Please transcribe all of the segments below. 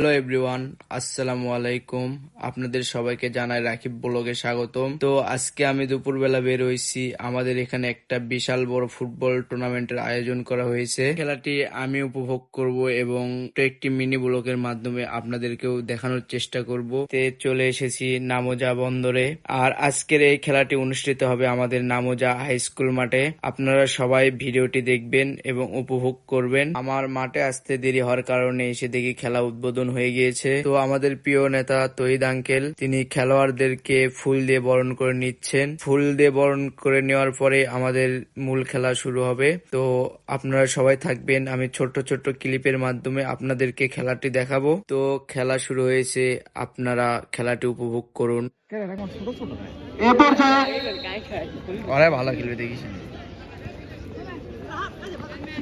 Hello everyone আসসালামু আলাইকুম আপনাদের সবাইকে জানাই রাকিব ব্লগে স্বাগতম। তো আজকে আমি দুপুরবেলা বের হয়েছি। আমাদের এখানে একটা বিশাল বড় ফুটবল টুর্নামেন্টের আয়োজন করা হয়েছে। খেলাটি আমি উপভোগ করব এবং একটি মিনি ব্লগের মাধ্যমে আপনাদেরকেও দেখানোর চেষ্টা করব। তে চলে এসেছি নামোজা বন্দরে। আর আজকের এই খেলাটি অনুষ্ঠিত হবে আমাদের নামোজা হাই স্কুল মাঠে। আপনারা সবাই ভিডিওটি দেখবেন এবং উপভোগ করবেন। আমার মাঠে আসতে দেরি হওয়ার কারণে এসে দেখি খেলা উদ্বোধন হয়ে গিয়েছে। তো আমাদের প্রিয় নেতা তহিদ আঙ্কেল তিনি খেলোয়াড়দেরকে ফুল দিয়ে বরণ করে নিচ্ছেন। ফুল দিয়ে বরণ করে নেওয়ার পরে আমাদের মূল খেলা শুরু হবে। তো আপনারা সবাই থাকবেন আমি ছোট্ট ছোট্ট ক্লিপের মাধ্যমে আপনাদেরকে খেলাটি দেখাবো। তো খেলা শুরু হয়েছে আপনারা খেলাটি উপভোগ করুন। এ পর্যায়ে ওরা ভালো খেলবে দেখিস।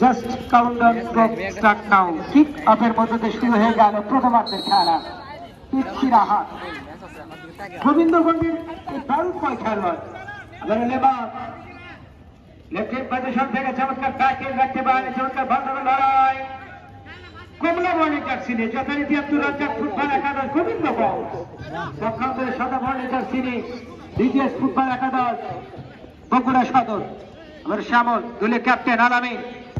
Just countdown clock start now. Kick অফের মধ্যে দিয়ে শুরু হয়ে গেল প্রথমার্ধের খেলা। ইচ্ছিরা হাত। খেলোয়াড়। লেবার পজিশন থেকে চমৎকার প্যাকেজ রাখতে পারে, চমৎকার লড়াই। কমলা বর্ণের জার্সি নিয়ে যথারীতি আব্দুল রাজ্জাক ফুটবল একাদশ, গোবিন্দগঞ্জ। পক্ষান্তরে সাদা বর্ণের জার্সি নিয়ে ডিজিএস ফুটবল একাদশ, বগুড়া সদর। আমার শ্যামল দলীয় ক্যাপ্টেন আলামী।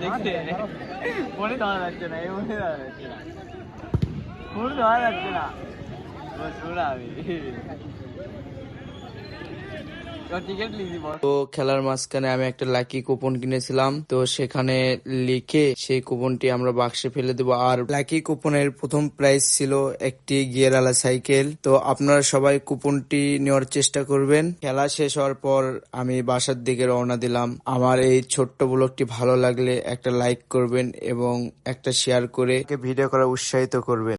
できて。ね俺の穴ってない。俺と穴ってない。俺の穴ってない。もうそらみ তো খেলার মাঝখানে আমি একটা লাকি কুপন কিনেছিলাম। তো সেখানে লিখে সেই কুপনটি আমরা বাক্সে ফেলে দেবো। আর লাকি কুপনের প্রথম প্রাইস ছিল একটি গিয়ারওয়ালা সাইকেল তো আপনারা সবাই কুপনটি নেওয়ার চেষ্টা করবেন। খেলা শেষ হওয়ার পর আমি বাসার দিকে রওনা দিলাম। আমার এই ছোট্ট ব্লগটি ভালো লাগলে একটা লাইক করবেন এবং একটা শেয়ার করে ভিডিও করা উৎসাহিত করবেন।